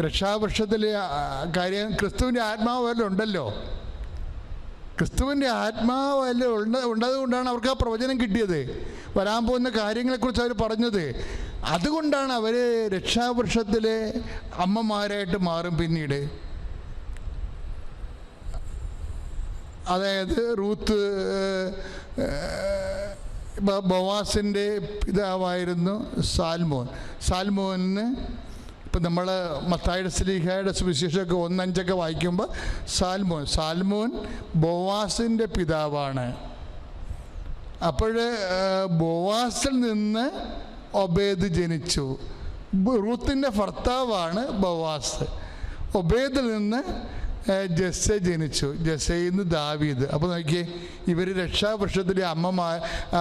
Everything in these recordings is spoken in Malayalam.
രക്ഷാവൃക്ഷത്തിലെ കാര്യം ക്രിസ്തുവിന്റെ ആത്മാവ് വല്ല ഉണ്ടല്ലോ? ക്രിസ്തുവിന്റെ ആത്മാവ് വല്ല ഉണ്ട് ഉണ്ടതുകൊണ്ടാണ് അവർക്ക് ആ പ്രവചനം കിട്ടിയത്. വരാൻ പോകുന്ന കാര്യങ്ങളെക്കുറിച്ച് അവർ പറഞ്ഞത്. അതുകൊണ്ടാണ് അവർ രക്ഷാവൃക്ഷത്തിലെ അമ്മമാരായിട്ട് മാറും പിന്നീട്. അതായത് റൂത്ത് ബവാസിന്റെ പിതാവായിരുന്നു സാൽമോൻ. സാൽമോന് ഇപ്പം നമ്മൾ മത്തായുടെ സ്ലീഹയുടെ സുവിശേഷമൊക്കെ ഒന്നഞ്ചൊക്കെ വായിക്കുമ്പോൾ സാൽമോൻ സാൽമോൻ ബോവാസിന്റെ പിതാവാണ്. അപ്പോൾ ബോവാസിൽ നിന്ന് ഒബേദ് ജനിച്ചു. റൂത്തിന്റെ ഭർത്താവാണ് ബോവാസ്. ഒബേദിൽ നിന്ന് ജസ്സ ജനിച്ചു. ജസ്സയിൽ നിന്ന് ദാവീദ്. അപ്പോൾ നോക്കിയേ ഇവർ രക്ഷാവൃക്ഷത്തിലെ അമ്മമാ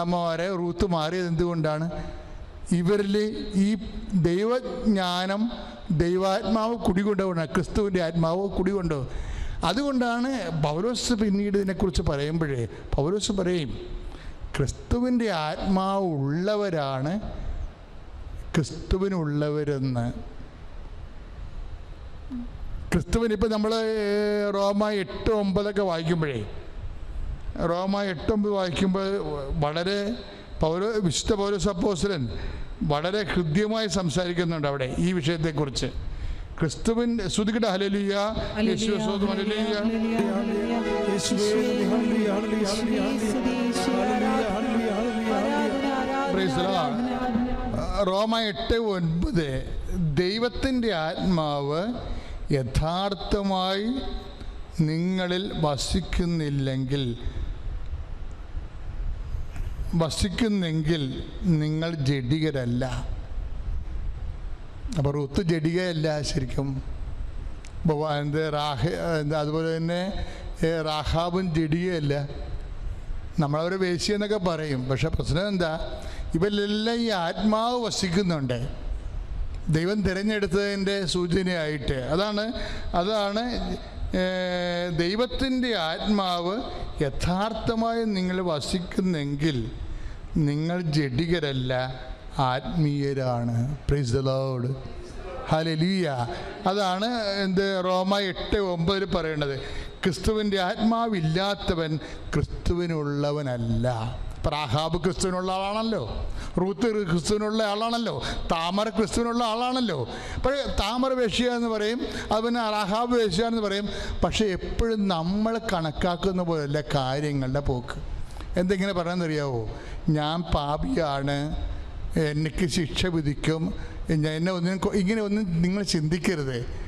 അമ്മമാരെ റൂത്ത് മാറിയത് എന്തുകൊണ്ടാണ്? ഇവരിൽ ഈ ദൈവജ്ഞാനം ദൈവാത്മാവ് കുടികൊണ്ടുപോകണം ക്രിസ്തുവിന്റെ ആത്മാവ് കുടികൊണ്ടോ അതുകൊണ്ടാണ് പൗലോസ് പിന്നീട് ഇതിനെക്കുറിച്ച് പറയുമ്പോഴേ പൗലോസ് പറയും ക്രിസ്തുവിന്റെ ആത്മാവ് ഉള്ളവരാണ് ക്രിസ്തുവിനുള്ളവരെന്ന്. ക്രിസ്തുവിന് ഇപ്പം നമ്മൾ റോമ എട്ട് ഒമ്പതൊക്കെ വായിക്കുമ്പോഴേ റോമ എട്ട് ഒമ്പത് വായിക്കുമ്പോൾ വളരെ പൗര വിശുദ്ധ പൗരസ് വളരെ ഹൃദ്യമായി സംസാരിക്കുന്നുണ്ട് അവിടെ ഈ വിഷയത്തെക്കുറിച്ച്. ക്രിസ്തുവിൻ ശ്രുതികട ഹലലിയ റോമ എട്ട് ഒൻപത്. ദൈവത്തിന്റെ ആത്മാവ് യഥാർത്ഥമായി നിങ്ങളിൽ വസിക്കുന്നില്ലെങ്കിൽ വസിക്കുന്നെങ്കിൽ നിങ്ങൾ ജഡികരല്ല. അപ്പോൾ റുത്ത് ജഡികയല്ല ശരിക്കും. എന്ത് റാഹ എന്ത് അതുപോലെ തന്നെ റാഹാബും ജഡികയല്ല. നമ്മളവരെ വേശി എന്നൊക്കെ പറയും. പക്ഷെ പ്രശ്നം എന്താ? ഇവരിലെല്ലാം ഈ ആത്മാവ് വസിക്കുന്നുണ്ട്. ദൈവം തിരഞ്ഞെടുത്തതിന്റെ സൂചനയായിട്ട്. അതാണ് അതാണ് ദൈവത്തിന്റെ ആത്മാവ് യഥാർത്ഥമായി നിങ്ങൾ വസിക്കുന്നെങ്കിൽ നിങ്ങൾ ജഡികരല്ല ആത്മീയരാണ്. പ്രൈസ് ഹലലിയ അതാണ് എന്ത് റോമ എട്ട് ഒമ്പതിൽ പറയേണ്ടത്. ക്രിസ്തുവിന്റെ ആത്മാവില്ലാത്തവൻ ക്രിസ്തുവിനുള്ളവനല്ല. പ്രാഹാബ് ക്രിസ്തുവിനുള്ള ആളാണല്ലോ. റൂത്ത് ക്രിസ്തുവിനുള്ള ആളാണല്ലോ. താമര ക്രിസ്തുവിനുള്ള ആളാണല്ലോ. പക്ഷേ താമര വേശ്യ എന്ന് പറയും അതുപോലെ റാഹാബ് വേശ്യ എന്ന് പറയും. പക്ഷേ എപ്പോഴും നമ്മൾ കണക്കാക്കുന്ന പോലെയല്ല കാര്യങ്ങളുടെ പോക്ക്. എന്തെങ്കിലും പറയാമെന്നറിയാവോ ഞാൻ പാപിയാണ്. എനിക്ക് ശിക്ഷ വിധിക്കും. എന്നെ ഒന്നും ഇങ്ങനെ ഒന്നും നിങ്ങൾ ചിന്തിക്കരുത്.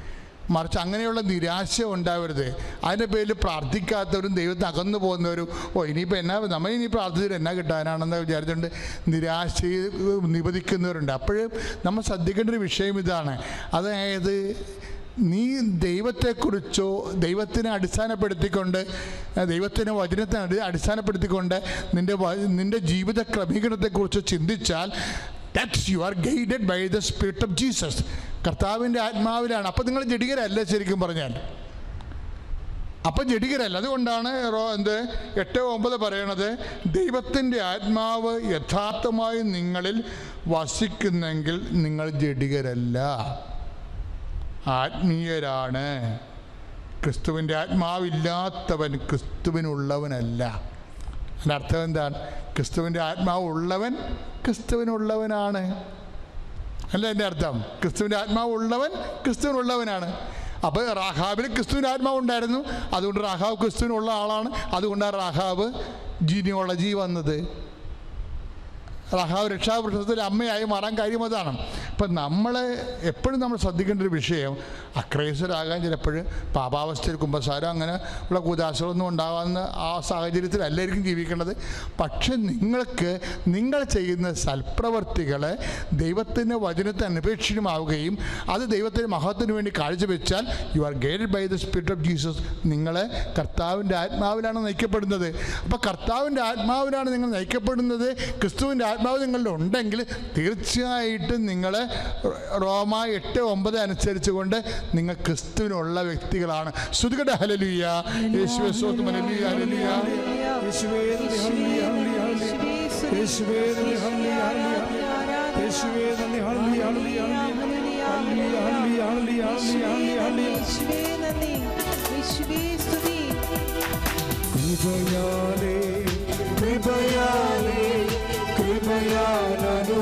മറിച്ച് അങ്ങനെയുള്ള നിരാശ ഉണ്ടാവരുത്. അതിന്റെ പേരിൽ പ്രാർത്ഥിക്കാത്തവരും ദൈവത്തെ അകന്നു പോകുന്നവരും ഓ ഇനിയിപ്പോൾ എന്നാ നമ്മൾ ഇനി പ്രാർത്ഥിച്ചിട്ട് എന്നാ കിട്ടാനാണെന്ന് വിചാരിച്ചുകൊണ്ട് നിരാശ നിവദിക്കുന്നവരുണ്ട് അപ്പോഴും നമ്മൾ ശ്രദ്ധിക്കേണ്ട ഒരു വിഷയം ഇതാണ്. അതായത് നീ ദൈവത്തെക്കുറിച്ചോ ദൈവത്തിനെ അടിസ്ഥാനപ്പെടുത്തിക്കൊണ്ട് ദൈവത്തിന്റെ വചനത്തെ അടിസ്ഥാനപ്പെടുത്തിക്കൊണ്ട് നിന്റെ നിന്റെ ജീവിത ക്രമീകരണത്തെക്കുറിച്ച് ചിന്തിച്ചാൽ that's you are guided by the spirit of Jesus കർത്താവിന്റെ ആത്മാവിലാണ്. അപ്പം നിങ്ങൾ ജഡികരല്ല ശരിക്കും പറഞ്ഞാൽ? അപ്പം ജഡികരല്ല. അതുകൊണ്ടാണ് എന്ത്? എട്ട് ഒമ്പത് പറയണത് ദൈവത്തിന്റെ ആത്മാവ് യഥാർത്ഥമായി നിങ്ങളിൽ വസിക്കുന്നെങ്കിൽ നിങ്ങൾ ജഡികരല്ല. ആത്മീയരാണ്. ക്രിസ്തുവിന്റെ ആത്മാവില്ലാത്തവൻ ക്രിസ്തുവിനുള്ളവനല്ല. അതിന്റെ അർത്ഥം എന്താണ്? ക്രിസ്തുവിന്റെ ആത്മാവ് ഉള്ളവൻ ക്രിസ്തുവിനുള്ളവനാണ്. അല്ല എന്റെ അർത്ഥം? ക്രിസ്തുവിന്റെ ആത്മാവ് ഉള്ളവൻ ക്രിസ്തുവിനുള്ളവനാണ്. അപ്പോൾ റാഹാബിൽ ക്രിസ്തുവിന്റെ ആത്മാവ് ഉണ്ടായിരുന്നു അതുകൊണ്ട് റാഹാബ് ക്രിസ്തുവിനുള്ള ആളാണ്. അതുകൊണ്ടാണ് റാഹാബ് ജീനിയോളജി വന്നത്. റഹാവ് രക്ഷാവൃക്ഷത്തിൽ അമ്മയായി മാറാൻ കാര്യം അതാണ്. ഇപ്പം നമ്മൾ എപ്പോഴും നമ്മൾ ശ്രദ്ധിക്കേണ്ട ഒരു വിഷയം അക്രൈസരാകാൻ ചിലപ്പോൾ പാപാവസ്ഥയിൽ കുമ്പസാരം അങ്ങനെ ഉള്ള കുദാശകളൊന്നും ഉണ്ടാകാവുന്ന ആ സാഹചര്യത്തിലല്ലായിരിക്കും ജീവിക്കേണ്ടത്. പക്ഷെ നിങ്ങൾക്ക് നിങ്ങൾ ചെയ്യുന്ന സൽപ്രവർത്തികളെ ദൈവത്തിന്റെ വചനത്തെ അനുപേക്ഷിതമാവുകയും അത് ദൈവത്തിന്റെ മഹത്വത്തിന് വേണ്ടി കാഴ്ചവെച്ചാൽ you are guided by the spirit of Jesus നിങ്ങളെ കർത്താവിന്റെ ആത്മാവിലാണ് നയിക്കപ്പെടുന്നത്. അപ്പോൾ കർത്താവിന്റെ ആത്മാവിലാണ് നിങ്ങൾ നയിക്കപ്പെടുന്നത് ക്രിസ്തുവിന്റെ ആത്മാവ് നിങ്ങളിൽ ഉണ്ടെങ്കിൽ തീർച്ചയായിട്ടും നിങ്ങൾ റോമ എട്ട് ഒമ്പത് അനുസരിച്ച് കൊണ്ട് നിങ്ങൾ ക്രിസ്തുവിനുള്ള വ്യക്തികളാണ്. ശ്രുതികട ഹലലിയ ഹലലിയ ഹലലിയ കൃപയാലേ. ప్రయాణను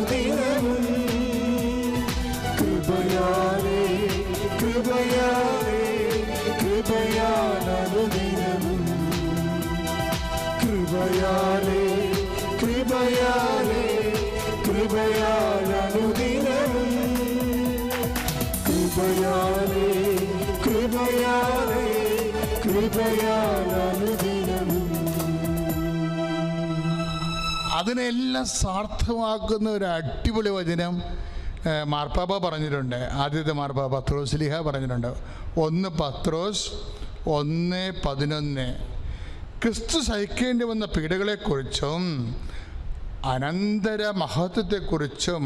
അതിനെല്ലാം സാർത്ഥമാക്കുന്ന ഒരു അടിപൊളി വചനം മാർപ്പാപ്പ പറഞ്ഞിട്ടുണ്ട്. ആദ്യത്തെ മാർപ്പാപ്പ പത്രോസ് ലിഹ പറഞ്ഞിട്ടുണ്ട്. ഒന്ന് പത്രോസ് ഒന്ന് പതിനൊന്ന്. ക്രിസ്തു സഹിക്കേണ്ടി വന്ന പീഡകളെക്കുറിച്ചും അനന്തര മഹത്വത്തെക്കുറിച്ചും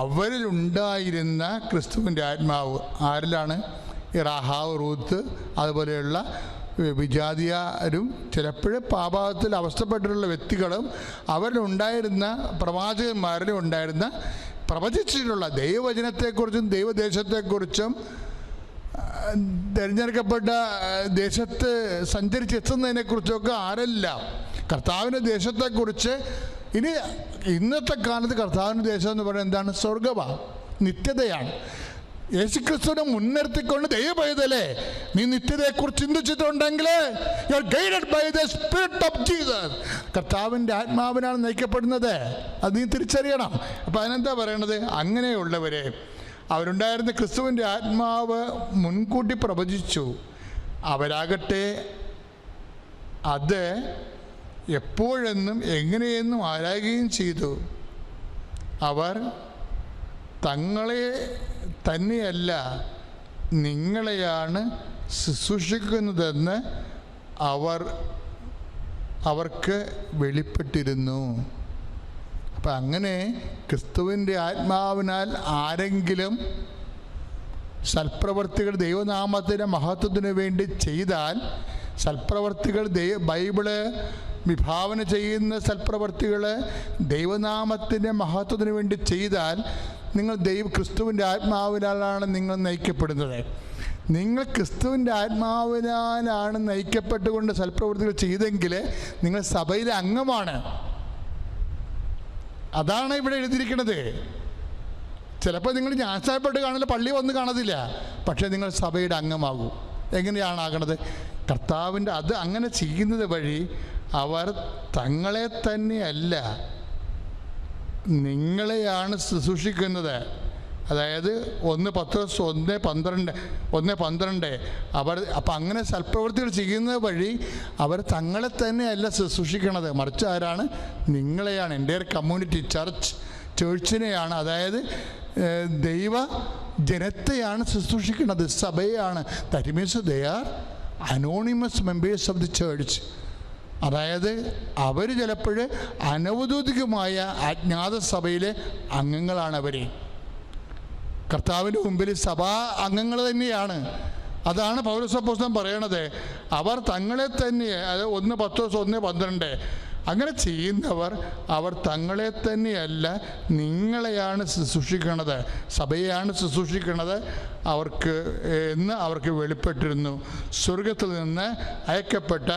അവരിലുണ്ടായിരുന്ന ക്രിസ്തുവിന്റെ ആത്മാവ് ആരിലാണ്? ഈ റാഹാവ് റൂത്ത് അതുപോലെയുള്ള വിജാതിയാരും ചിലപ്പോഴും പാപത്തിൽ അവസ്ഥപ്പെട്ടിട്ടുള്ള വ്യക്തികളും അവരിലുണ്ടായിരുന്ന പ്രവാചകന്മാരിലും ഉണ്ടായിരുന്ന പ്രവചിച്ചിട്ടുള്ള ദൈവവചനത്തെക്കുറിച്ചും ദൈവദേശത്തെക്കുറിച്ചും തിരഞ്ഞെടുക്കപ്പെട്ട ദേശത്ത് സഞ്ചരിച്ചെത്തുന്നതിനെക്കുറിച്ചൊക്കെ ആരെല്ലാം. കർത്താവിന്റെ ദേശത്തെക്കുറിച്ച് ഇനി ഇന്നത്തെ കാലത്ത് കർത്താവിന്റെ ദേശം എന്ന് പറയുന്നത് എന്താണ്? സ്വർഗമാണ് നിത്യതയാണ്. യേശുക്രിസ്തുവിനെ മുൻനിർത്തിക്കൊണ്ട് ദൈവപൈതലേ നീ നിത്യതയെക്കുറിച്ച് ചിന്തിച്ചിട്ടുണ്ടെങ്കിൽ you guided by the spirit of Jesus കർത്താവിന്റെ ആത്മാവിനാണ് നയിക്കപ്പെടുന്നത്. അത് നീ തിരിച്ചറിയണം. അപ്പം അതിനെന്താ പറയണത്? അങ്ങനെയുള്ളവരെ അവരുണ്ടായിരുന്ന ക്രിസ്തുവിന്റെ ആത്മാവ് മുൻകൂട്ടി പ്രവചിച്ചു. അവരാകട്ടെ അത് എപ്പോഴെന്നും എങ്ങനെയെന്നും ആരായുകയും ചെയ്തു. അവർ തങ്ങളെ തന്നെയല്ല നിങ്ങളെയാണ് ശുശ്രൂഷിക്കുന്നതെന്ന് അവർ അവർക്ക് വെളിപ്പെട്ടിരുന്നു. അപ്പം അങ്ങനെ ക്രിസ്തുവിന്റെ ആത്മാവിനാൽ ആരെങ്കിലും സൽപ്രവർത്തികൾ ദൈവനാമത്തിന്റെ മഹത്വത്തിന് വേണ്ടി ചെയ്താൽ സൽപ്രവർത്തികൾ ദൈവ ബൈബിൾ വിഭാവന ചെയ്യുന്ന സൽപ്രവർത്തികൾ ദൈവനാമത്തിന്റെ മഹത്വത്തിന് വേണ്ടി ചെയ്താൽ നിങ്ങൾ ദൈവ ക്രിസ്തുവിന്റെ ആത്മാവിനാലാണ് നിങ്ങൾ നയിക്കപ്പെടുന്നത്. നിങ്ങൾ ക്രിസ്തുവിന്റെ ആത്മാവിനാലാണ് നയിക്കപ്പെട്ടുകൊണ്ട് സൽപ്രവൃത്തികൾ ചെയ്തെങ്കിൽ നിങ്ങൾ സഭയിലെ അംഗമാണ്. അതാണ് ഇവിടെ എഴുതിയിരിക്കുന്നത്. ചിലപ്പോൾ നിങ്ങൾ ഞാൻസായപ്പെട്ട് കാണില്ല പള്ളി വന്ന് കാണത്തില്ല. പക്ഷേ നിങ്ങൾ സഭയുടെ അംഗമാകൂ. എങ്ങനെയാണ് ആകണത്? കർത്താവിന്റെ അത് അങ്ങനെ ചെയ്യുന്നത് വഴി അവർ തങ്ങളെ തന്നെയല്ല നിങ്ങളെയാണ് ശുശ്രൂഷിക്കുന്നത്. അതായത് ഒന്ന് പത്ത് ഒന്ന് പന്ത്രണ്ട് ഒന്ന് പന്ത്രണ്ട്. അവർ അപ്പം അങ്ങനെ സൽപ്രവൃത്തികൾ ചെയ്യുന്നത് വഴി അവർ തങ്ങളെ തന്നെയല്ല ശുശ്രൂഷിക്കണത്. മറിച്ച് ആരാണ്? നിങ്ങളെയാണ്. എന്റെ കമ്മ്യൂണിറ്റി ചർച്ച് ചേർച്ചിനെയാണ് അതായത് ദൈവ ജനത്തെയാണ് ശുശ്രൂഷിക്കുന്നത് സഭയാണ് that means they are anonymous members of the church അതായത് അവർ ചിലപ്പോൾ അനൗദ്യോഗികമായ അജ്ഞാത സഭയിലെ അംഗങ്ങളാണ് അവർ കർത്താവിന്റെ മുമ്പിൽ സഭാ അംഗങ്ങൾ തന്നെയാണ്. അതാണ് പൗരസപ്പോസ്തം പറയണത്. അവർ തങ്ങളെ തന്നെ അത് ഒന്ന് പത്ത് ദിവസം ഒന്ന് പന്ത്രണ്ട്. അങ്ങനെ ചെയ്യുന്നവർ അവർ തങ്ങളെ തന്നെയല്ല നിങ്ങളെയാണ് ശുശ്രൂഷിക്കണത്. സഭയെയാണ് ശുശ്രൂഷിക്കണത്. അവർക്ക് എന്ന് അവർക്ക് വെളിപ്പെട്ടിരുന്നു. സ്വർഗത്തിൽ നിന്ന് അയക്കപ്പെട്ട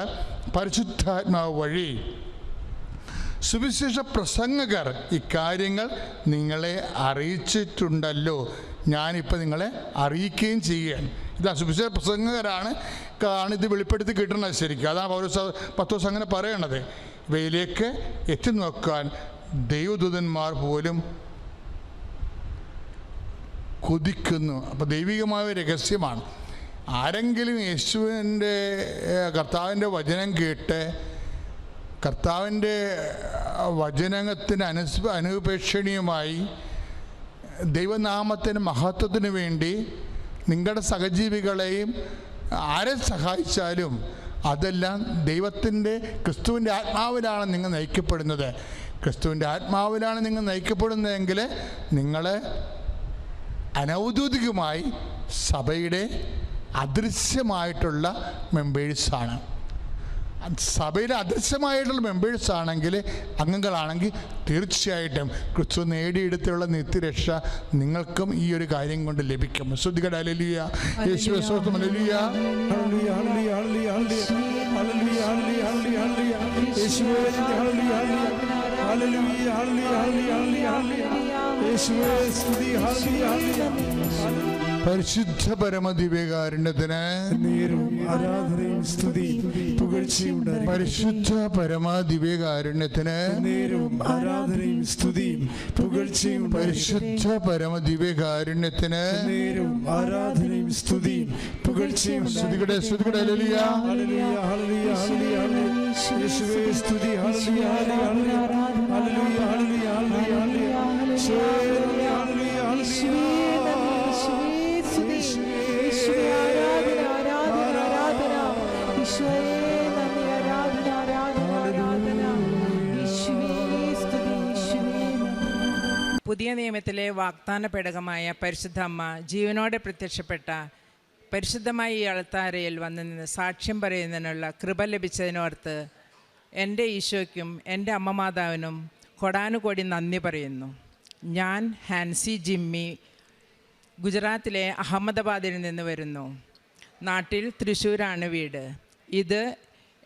പരിശുദ്ധാത്മാവ് വഴി സുവിശേഷ പ്രസംഗകർ ഇക്കാര്യങ്ങൾ നിങ്ങളെ അറിയിച്ചിട്ടുണ്ടല്ലോ. ഞാനിപ്പോൾ നിങ്ങളെ അറിയിക്കുകയും ചെയ്യുകയാണ്. ഇതാ സുവിശേഷ പ്രസംഗകരാണ് ആണ് ഇത് വെളിപ്പെടുത്തി കിട്ടുന്നത് ശരിക്കും. അതാണ് ഓരോ പത്ത് ദിവസം അങ്ങനെ പറയണത്. ഇവയിലേക്ക് എത്തി നോക്കാൻ ദൈവദൂതന്മാർ പോലും കൊതിക്കുന്നു. അപ്പോൾ ദൈവികമായ രഹസ്യമാണ്. ആരെങ്കിലും യേശുവിന്റെ കർത്താവിന്റെ വചനം കേട്ട് കർത്താവിന്റെ വചനത്തിന് അനുസ് അനുപേക്ഷണീയമായി ദൈവനാമത്തിന് മഹത്വത്തിന് വേണ്ടി നിങ്ങളുടെ സഹജീവികളെയും ആരെ സഹായിച്ചാലും അതെല്ലാം ദൈവത്തിന്റെ ക്രിസ്തുവിന്റെ ആത്മാവിലാണ് നിങ്ങൾ നയിക്കപ്പെടുന്നത്. ക്രിസ്തുവിന്റെ ആത്മാവിലാണ് നിങ്ങൾ നയിക്കപ്പെടുന്നതെങ്കിൽ നിങ്ങൾ അനൗദ്യോഗികമായി സഭയുടെ അദൃശ്യമായിട്ടുള്ള മെമ്പേഴ്സാണ് സഭയിലെ അദൃശ്യമായിട്ടുള്ള മെമ്പേഴ്സ് ആണെങ്കിൽ അംഗങ്ങളാണെങ്കിൽ തീർച്ചയായിട്ടും ക്രിസ്തു നേടിയെടുത്തുള്ള നിത്യരക്ഷ നിങ്ങൾക്കും ഈ ഒരു കാര്യം കൊണ്ട് ലഭിക്കും ശ്രദ്ധിക്കട്ടെ അലലിയ യേശുവെ അലലിയ ഹല്ലേലൂയ, ഹല്ലേലൂയ, ഹല്ലേലൂയ, ഹല്ലേലൂയ, ഹല്ലേലൂയ, ഹല്ലേലൂയ, ഹല്ലേലൂയ. യേശുവേ ഹല്ലേലൂയ, ഹല്ലേലൂയ, ഹല്ലേലൂയ, ഹല്ലേലൂയ, ഹല്ലേലൂയ, ഹല്ലേലൂയ. യേശുവേ സ്തുതി. പരിശുദ്ധ പരമദിവ്യകാരുണ്യത്തിന് ആരാധനയും പുകഴ്ചയുണ്ടായിരിക്കട്ടെ. പരിശുദ്ധ പരമദിവ്യകാരുണ്യത്തിന് ആരാധനയും സ്തുതിയും പുകഴ്ചയും പരിശുദ്ധ പരമദിവ്യകാരുണ്യത്തിന് ആരാധനയും സ്തുതിയും പുകഴ്ചയും ഹല്ലേലൂയ, ഹല്ലേലൂയ, ഹല്ലേലൂയ, ഹല്ലേലൂയ. യേശുവേ സ്തുതി ഹല്ലേലൂയ, ഹല്ലേലൂയ, ഹല്ലേലൂയ, പുതിയ നിയമത്തിലെ വാഗ്ദാന പേടകമായ പരിശുദ്ധ അമ്മ ജീവനോടെ പ്രത്യക്ഷപ്പെട്ട പരിശുദ്ധമായ ഈ അൾത്താരയിൽ വന്നു നിന്ന് സാക്ഷ്യം പറയുന്നതിനുള്ള കൃപ ലഭിച്ചതിനോർത്ത് എന്റെ ഈശോയ്ക്കും എന്റെ അമ്മ മാതാവിനും കൊടാനുകോടി നന്ദി പറയുന്നു. ഞാൻ ഹാൻസി ജിമ്മി ഗുജറാത്തിലെ അഹമ്മദാബാദിൽ നിന്ന് വരുന്നു. നാട്ടിൽ തൃശ്ശൂരാണ് വീട്. ഇത്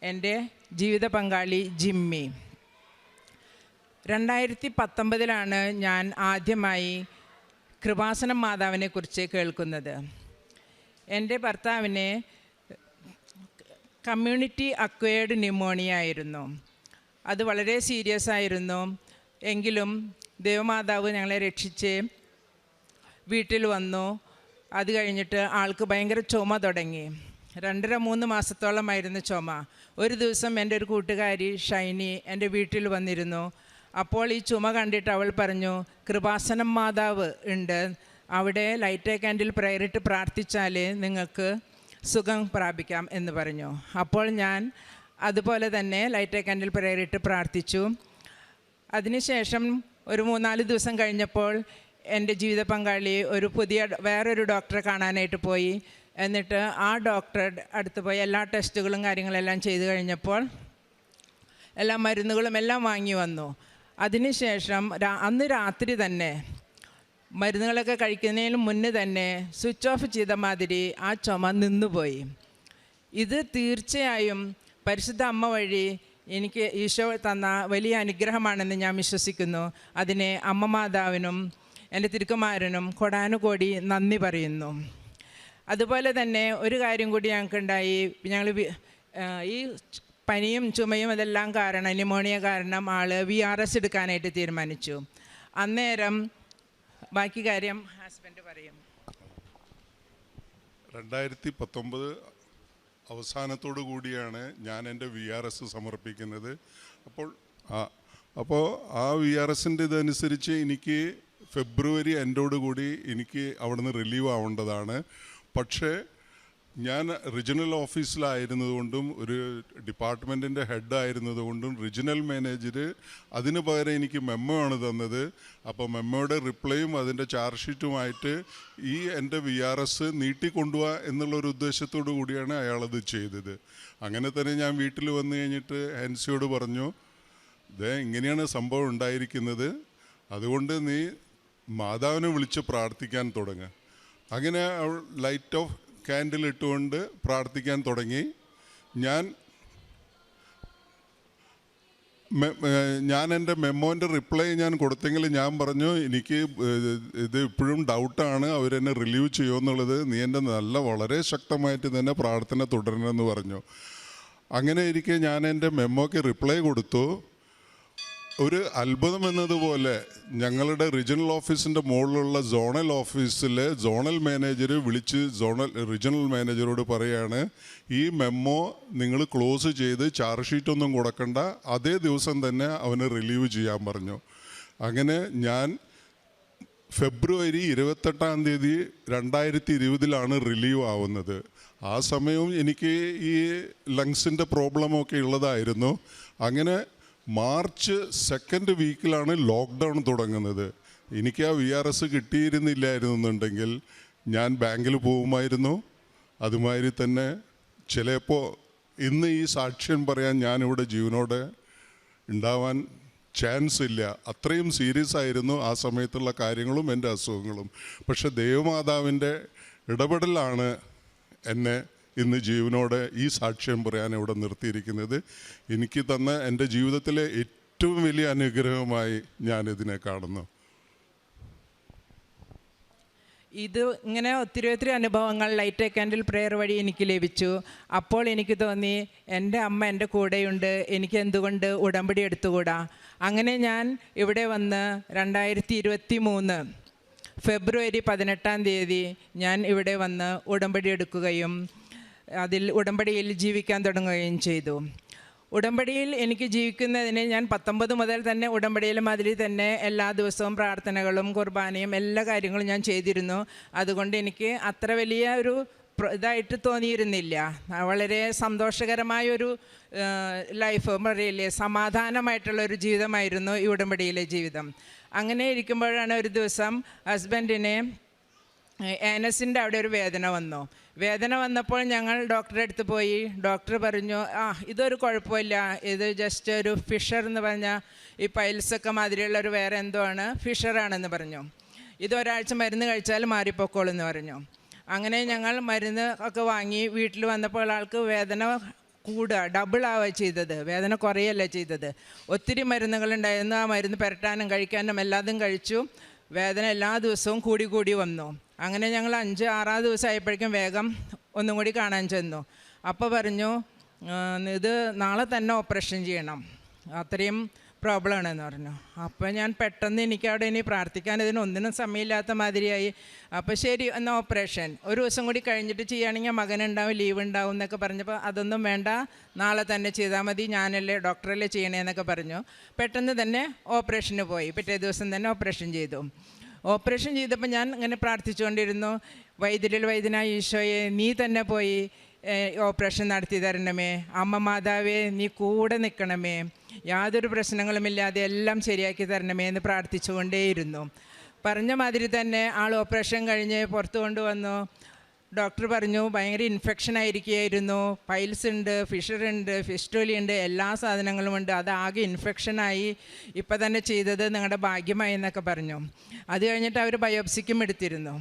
എന്റെ ജീവിത പങ്കാളി ജിമ്മി. രണ്ടായിരത്തി പത്തൊമ്പതിലാണ് ഞാൻ ആദ്യമായി കൃപാസനം മാതാവിനെ കുറിച്ച് കേൾക്കുന്നത്. എന്റെ ഭർത്താവിനെ കമ്മ്യൂണിറ്റി അക്വയർഡ് ന്യൂമോണിയ ആയിരുന്നു. അത് വളരെ സീരിയസ് ആയിരുന്നു. എങ്കിലും ദേവമാതാവ് ഞങ്ങളെ രക്ഷിച്ച് വീട്ടിൽ വന്നു. അത് കഴിഞ്ഞിട്ട് ആൾക്ക് ഭയങ്കര ചുമ തുടങ്ങി. രണ്ടര മൂന്ന് മാസത്തോളമായിരുന്നു ചുമ. ഒരു ദിവസം എന്റെ ഒരു കൂട്ടുകാരി ഷൈനി എന്റെ വീട്ടിൽ വന്നിരുന്നു. അപ്പോൾ ഈ ചുമ കണ്ടിട്ട് അവൾ പറഞ്ഞു കൃപാസനം മാതാവ് ഉണ്ട്. അവിടെ ലൈറ്റ് ക്യാൻഡിൽ പ്രയറിട്ട് പ്രാർത്ഥിച്ചാൽ നിങ്ങൾക്ക് സുഖം പ്രാപിക്കാം എന്ന് പറഞ്ഞു. അപ്പോൾ ഞാൻ അതുപോലെ തന്നെ ലൈറ്റ് ക്യാൻഡിൽ പ്രയറിട്ട് പ്രാർത്ഥിച്ചു. അതിനുശേഷം ഒരു മൂന്നാൽ ദിവസം കഴിഞ്ഞപ്പോൾ എന്റെ ജീവിത പങ്കാളി ഒരു പുതിയ വേറൊരു ഡോക്ടറെ കാണാനായിട്ട് പോയി. എന്നിട്ട് ആ ഡോക്ടറുടെ അടുത്ത് പോയി എല്ലാ ടെസ്റ്റുകളും കാര്യങ്ങളെല്ലാം ചെയ്തു കഴിഞ്ഞപ്പോൾ എല്ലാ മരുന്നുകളും എല്ലാം വാങ്ങി വന്നു. അതിനുശേഷം അന്ന് രാത്രി തന്നെ മരുന്നുകളൊക്കെ കഴിക്കുന്നതിന് മുന്നേ തന്നെ സ്വിച്ച് ഓഫ് ചെയ്ത മാതിരി ആ ചുമ നിന്നുപോയി. ഇത് തീർച്ചയായും പരിശുദ്ധ അമ്മ വഴി എനിക്ക് ഈശോ തന്ന വലിയ അനുഗ്രഹമാണെന്ന് ഞാൻ വിശ്വസിക്കുന്നു. അതിനെ അമ്മ മാതാവിനും എന്റെ തിരുക്കുമാരനും കൊടാനുകോടി നന്ദി പറയുന്നു. അതുപോലെ തന്നെ ഒരു കാര്യം കൂടി ഞങ്ങൾക്കുണ്ടായി. ഞങ്ങൾ ഈ പനിയും ചുമയും അതെല്ലാം കാരണം ന്യൂമോണിയ കാരണം ആൾ വി ആർ എസ് എടുക്കാനായിട്ട് തീരുമാനിച്ചു. അന്നേരം ബാക്കി കാര്യം ഹസ്ബൻഡ് പറയും. രണ്ടായിരത്തി പത്തൊമ്പത് അവസാനത്തോടു കൂടിയാണ് ഞാൻ എന്റെ വി ആർ എസ് സമർപ്പിക്കുന്നത്. അപ്പോൾ ആ അപ്പോൾ ആ വി ആർ എസിന്റെ ഇതനുസരിച്ച് എനിക്ക് ഫെബ്രുവരി എൻഡോടുകൂടി എനിക്ക് അവിടുന്ന് റിലീവ് ആവേണ്ടതാണ്. പക്ഷേ ഞാൻ റിജിനൽ ഓഫീസിലായിരുന്നതുകൊണ്ടും ഒരു ഡിപ്പാർട്ട്മെന്റിന്റെ ഹെഡ് ആയിരുന്നതുകൊണ്ടും റിജിനൽ മാനേജർ അതിന് പകരം എനിക്ക് മെമ്മോ ആണ് തന്നത്. അപ്പോൾ മെമ്മോയുടെ റിപ്ലൈയും അതിന്റെ ചാർജ് ഷീറ്റുമായിട്ട് ഈ എന്റെ വി ആർ എസ് നീട്ടിക്കൊണ്ടുപോവാ എന്നുള്ളൊരു ഉദ്ദേശത്തോടു കൂടിയാണ് അയാളത് ചെയ്തത്. അങ്ങനെ തന്നെ ഞാൻ വീട്ടിൽ വന്നു കഴിഞ്ഞിട്ട് ഹെൻസിയോട് പറഞ്ഞു ദേ ഇങ്ങനെയാണ് സംഭവം ഉണ്ടായിരിക്കുന്നത്. അതുകൊണ്ട് നീ മാതാവിനെ വിളിച്ച് പ്രാർത്ഥിക്കാൻ തുടങ്ങുക അങ്ങനെ ലൈറ്റ് ഓഫ് ക്യാൻഡിൽ ഇട്ടുകൊണ്ട് പ്രാർത്ഥിക്കാൻ തുടങ്ങി. ഞാൻ ഞാൻ എന്റെ മെമ്മോന്റെ റിപ്ലൈ ഞാൻ കൊടുത്തെങ്കിൽ ഞാൻ പറഞ്ഞു എനിക്ക് ഇത് ഇപ്പോഴും ഡൗട്ടാണ് അവരെന്നെ റിലീവ് ചെയ്യുമെന്നുള്ളത്. നീ എന്റെ നല്ല വളരെ ശക്തമായിട്ട് തന്നെ പ്രാർത്ഥന തുടരണമെന്ന് പറഞ്ഞു. അങ്ങനെ ഇരിക്കെ ഞാൻ എന്റെ മെമ്മോക്ക് റിപ്ലൈ കൊടുത്തു. ഒരു അത്ഭുതം എന്നതുപോലെ ഞങ്ങളുടെ റീജിയണൽ ഓഫീസിന്റെ മുകളിലുള്ള സോണൽ ഓഫീസിലെ സോണൽ മാനേജർ വിളിച്ച് സോണൽ റീജിയണൽ മാനേജറോട് പറയാണ് ഈ മെമ്മോ നിങ്ങൾ ക്ലോസ് ചെയ്ത് ചാർജ് ഷീറ്റൊന്നും കൊടുക്കണ്ട അതേ ദിവസം തന്നെ അവന് റിലീവ് ചെയ്യാൻ പറഞ്ഞു. അങ്ങനെ ഞാൻ ഫെബ്രുവരി ഇരുപത്തെട്ടാം തീയതി രണ്ടായിരത്തി ഇരുപതിലാണ് റിലീവ് ആവുന്നത്. ആ സമയവും എനിക്ക് ഈ ലങ്സിന്റെ പ്രോബ്ലമൊക്കെ ഉള്ളതായിരുന്നു. അങ്ങനെ മാർച്ച് സെക്കൻഡ് വീക്കിലാണ് ലോക്ക്ഡൗൺ തുടങ്ങുന്നത്. എനിക്ക് ആ വി ആർ എസ് കിട്ടിയിരുന്നില്ലായിരുന്നുണ്ടെങ്കിൽ ഞാൻ ബാങ്കിൽ പോകുമായിരുന്നു. അതുമാതിരി തന്നെ ചിലപ്പോൾ ഇന്ന് ഈ സാക്ഷ്യം പറയാൻ ഞാനിവിടെ ജീവനോടെ ഉണ്ടാവാൻ ചാൻസ് ഇല്ല. അത്രയും സീരിയസ് ആയിരുന്നു ആ സമയത്തുള്ള കാര്യങ്ങളും എന്റെ അസുഖങ്ങളും. പക്ഷെ ദേവമാതാവിന്റെ ഇടപെടലാണ് എന്നെ ഇന്ന് ജീവനോടെ ഈ സാക്ഷ്യം പറയാൻ ഇവിടെ നിർത്തിയിരിക്കുന്നത് എനിക്ക് തന്ന എന്റെ ജീവിതത്തിലെ ഏറ്റവും വലിയ അനുഗ്രഹമായി ഞാനിതിനെ കാണുന്നു. ഇത് ഇങ്ങനെ ഒത്തിരി ഒത്തിരി അനുഭവങ്ങൾ ലൈറ്റ് ക്യാൻഡിൽ പ്രെയർ വഴി എനിക്ക് ലഭിച്ചു. അപ്പോൾ എനിക്ക് തോന്നി എന്റെ അമ്മ എന്റെ കൂടെയുണ്ട് എനിക്ക് എന്തുകൊണ്ട് ഉടമ്പടി എടുത്തുകൂടാ? അങ്ങനെ ഞാൻ ഇവിടെ വന്ന് രണ്ടായിരത്തി ഇരുപത്തി മൂന്ന് ഫെബ്രുവരി പതിനെട്ടാം തീയതി ഞാൻ ഇവിടെ വന്ന് ഉടമ്പടി എടുക്കുകയും അതിൽ ഉടമ്പടിയിൽ ജീവിക്കാൻ തുടങ്ങുകയും ചെയ്തു. ഉടമ്പടിയിൽ എനിക്ക് ജീവിക്കുന്നതിന് ഞാൻ പത്തൊമ്പത് മുതൽ തന്നെ ഉടമ്പടിയിൽ മാതിരി തന്നെ എല്ലാ ദിവസവും പ്രാർത്ഥനകളും കുർബാനയും എല്ലാ കാര്യങ്ങളും ഞാൻ ചെയ്തിരുന്നു. അതുകൊണ്ട് എനിക്ക് അത്ര വലിയ ഒരു ഇതായിട്ട് തോന്നിയിരുന്നില്ല. വളരെ സന്തോഷകരമായൊരു ലൈഫ് പറയില്ലേ സമാധാനമായിട്ടുള്ള ഒരു ജീവിതമായിരുന്നു ഈ ഉടമ്പടിയിലെ ജീവിതം. അങ്ങനെ ഇരിക്കുമ്പോഴാണ് ഒരു ദിവസം ഹസ്ബൻഡിനെ ഏനസിന്റെ അവിടെ ഒരു വേദന വന്നു. വേദന വന്നപ്പോൾ ഞങ്ങൾ ഡോക്ടറെ അടുത്ത് പോയി. ഡോക്ടർ പറഞ്ഞു ആ ഇതൊരു കുഴപ്പമില്ല. ഇത് ജസ്റ്റ് ഒരു ഫിഷർ എന്ന് പറഞ്ഞാൽ ഈ പൈൽസൊക്കെ മാതിരിയുള്ള ഒരു വേറെ എന്തോ ആണ്. ഫിഷറാണെന്ന് പറഞ്ഞു. ഇത് ഒരാഴ്ച മരുന്ന് കഴിച്ചാൽ മാറിപ്പോക്കോളൂ എന്ന് പറഞ്ഞു. അങ്ങനെ ഞങ്ങൾ മരുന്ന് ഒക്കെ വാങ്ങി വീട്ടിൽ വന്നപ്പോൾ ആൾക്ക് വേദന കൂടുക ഡബിൾ ആവുക ചെയ്തത്. വേദന കുറയല്ല ചെയ്തത്. ഒത്തിരി മരുന്നുകളുണ്ടായിരുന്നു ആ മരുന്ന് പുരട്ടാനും കഴിക്കാനും എല്ലാതും കഴിച്ചു. വേദന എല്ലാ ദിവസവും കൂടി കൂടി വന്നു. അങ്ങനെ ഞങ്ങൾ അഞ്ച് ആറാം ദിവസം ആയപ്പോഴേക്കും വേഗം ഒന്നും കൂടി കാണാൻ ചെന്നു. അപ്പോൾ പറഞ്ഞു "ആ, ഇത് നാളെ തന്നെ ഓപ്പറേഷൻ ചെയ്യണം. അത്രയും പ്രോബ്ലം ആണെന്ന് പറഞ്ഞു. അപ്പോൾ ഞാൻ പെട്ടെന്ന് എനിക്ക് അവിടെ ഇനി പ്രാർത്ഥിക്കാൻ ഇതിന് ഒന്നിനും സമയമില്ലാത്ത മാതിരിയായി. അപ്പോൾ ശരി എന്നാൽ ഓപ്പറേഷൻ ഒരു ദിവസം കൂടി കഴിഞ്ഞിട്ട് ചെയ്യുകയാണെങ്കിൽ മകനുണ്ടാവും ലീവ് ഉണ്ടാവും എന്നൊക്കെ പറഞ്ഞപ്പോൾ അതൊന്നും വേണ്ട നാളെ തന്നെ ചെയ്താൽ മതി ഞാനല്ലേ ഡോക്ടറല്ലേ ചെയ്യണേന്നൊക്കെ പറഞ്ഞു. പെട്ടെന്ന് തന്നെ ഓപ്പറേഷന് പോയി. പിറ്റേ ദിവസം തന്നെ ഓപ്പറേഷൻ ചെയ്തു. ഓപ്പറേഷൻ ചെയ്തപ്പോൾ ഞാൻ ഇങ്ങനെ പ്രാർത്ഥിച്ചുകൊണ്ടിരുന്നു വൈദ്യരിൽ വൈദ്യനായ ഈശോയെ നീ തന്നെ പോയി ഓപ്പറേഷൻ നടത്തി തരണമേ. അമ്മ മാതാവേ നീ കൂടെ നിൽക്കണമേ. യാതൊരു പ്രശ്നങ്ങളുമില്ലാതെ എല്ലാം ശരിയാക്കി തരണമേ എന്ന് പ്രാർത്ഥിച്ചുകൊണ്ടേയിരുന്നു. പറഞ്ഞ മാതിരി തന്നെ ആൾ ഓപ്പറേഷൻ കഴിഞ്ഞ് പുറത്തു കൊണ്ടുവന്നു. ഡോക്ടർ പറഞ്ഞു ഭയങ്കര ഇൻഫെക്ഷൻ ആയിരിക്കുകയായിരുന്നു. പൈൽസ് ഉണ്ട് ഫിഷർ ഉണ്ട് ഫിസ്റ്റോലി ഉണ്ട് എല്ലാ സാധനങ്ങളും ഉണ്ട്. അത് ആകെ ഇൻഫെക്ഷനായി ഇപ്പം തന്നെ ചെയ്തത് നിങ്ങളുടെ ഭാഗ്യമായി എന്നൊക്കെ പറഞ്ഞു. അത് കഴിഞ്ഞിട്ട് അവർ ബയോപ്സിക്കും എടുത്തിരുന്നു.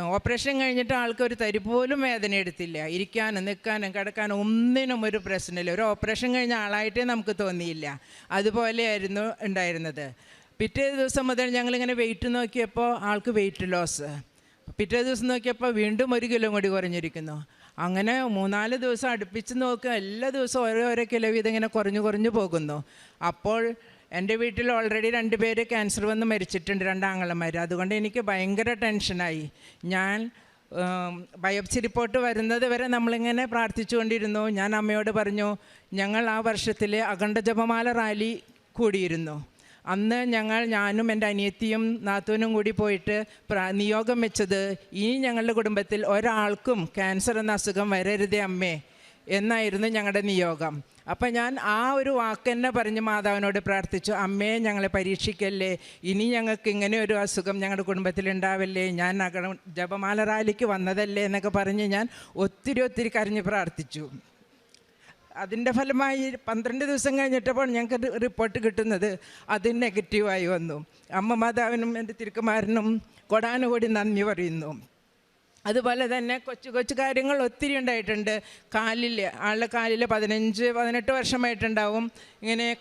ഓപ്പറേഷൻ കഴിഞ്ഞിട്ട് ആൾക്ക് ഒരു തരി പോലും വേദന എടുത്തില്ല. ഇരിക്കാനും നിൽക്കാനും കിടക്കാനും ഒന്നിനും ഒരു പ്രശ്നമില്ല. ഒരു ഓപ്പറേഷൻ കഴിഞ്ഞ ആളായിട്ടേ നമുക്ക് തോന്നിയില്ല. അതുപോലെയായിരുന്നു ഉണ്ടായിരുന്നത്. പിറ്റേ ദിവസം മുതൽ ഞങ്ങളിങ്ങനെ വെയിറ്റ് നോക്കിയപ്പോൾ ആൾക്ക് വെയിറ്റ് ലോസ് പിറ്റേ ദിവസം നോക്കിയപ്പോൾ വീണ്ടും ഒരു കിലോ കൂടി കുറഞ്ഞിരിക്കുന്നു. അങ്ങനെ മൂന്നാൽ ദിവസം അടുപ്പിച്ച് നോക്കുക എല്ലാ ദിവസവും ഓരോ ഓരോ കിലോ വീതം ഇങ്ങനെ കുറഞ്ഞു കുറഞ്ഞു പോകുന്നു. അപ്പോൾ എന്റെ വീട്ടിൽ ഓൾറെഡി രണ്ട് പേര് ക്യാൻസർ വന്ന് മരിച്ചിട്ടുണ്ട് രണ്ടാങ്ങളന്മാർ അതുകൊണ്ട് എനിക്ക് ഭയങ്കര ടെൻഷനായി ഞാൻ ബയോപ്സി റിപ്പോർട്ട് വരുന്നത് വരെ നമ്മളിങ്ങനെ പ്രാർത്ഥിച്ചുകൊണ്ടിരുന്നു. ഞാൻ അമ്മയോട് പറഞ്ഞു ഞങ്ങൾ ആ വർഷത്തിലെ അഖണ്ഡ ജപമാല റാലി കൂടിയിരുന്നു. അന്ന് ഞങ്ങൾ ഞാനും എന്റെ അനിയത്തിയും നാത്തൂനും കൂടി പോയിട്ട് നിയോഗം വെച്ചത് ഇനി ഞങ്ങളുടെ കുടുംബത്തിൽ ഒരാൾക്കും ക്യാൻസർ എന്ന അസുഖം വരരുതേ അമ്മേ എന്നായിരുന്നു ഞങ്ങളുടെ നിയോഗം. അപ്പം ഞാൻ ആ ഒരു വാക്ക് തന്നെ പറഞ്ഞ് മാതാവിനോട് പ്രാർത്ഥിച്ചു അമ്മയെ ഞങ്ങളെ പരീക്ഷിക്കല്ലേ? ഇനി ഞങ്ങൾക്ക് ഇങ്ങനെ ഒരു അസുഖം ഞങ്ങളുടെ കുടുംബത്തിൽ ഉണ്ടാവല്ലേ? ഞാൻ ജപമാല റാലിക്ക് വന്നതല്ലേ? എന്നൊക്കെ പറഞ്ഞ് ഞാൻ ഒത്തിരി ഒത്തിരി കരഞ്ഞ് പ്രാർത്ഥിച്ചു. അതിന്റെ ഫലമായി പന്ത്രണ്ട് ദിവസം കഴിഞ്ഞിട്ടപ്പോൾ ഞങ്ങൾക്ക് റിപ്പോർട്ട് കിട്ടുന്നത് അത് നെഗറ്റീവായി വന്നു. അമ്മ മാതാവിനും എന്റെ തിരുക്കുമാരനും കൊടാനുകൂടി നന്ദി പറയുന്നു. അതുപോലെ തന്നെ കൊച്ചു കൊച്ചു കാര്യങ്ങൾ ഒത്തിരി ഉണ്ടായിട്ടുണ്ട്. കാലിൽ ആളുടെ കാലിൽ പതിനഞ്ച് പതിനെട്ട് വർഷമായിട്ടുണ്ടാവും. ഇങ്ങനെ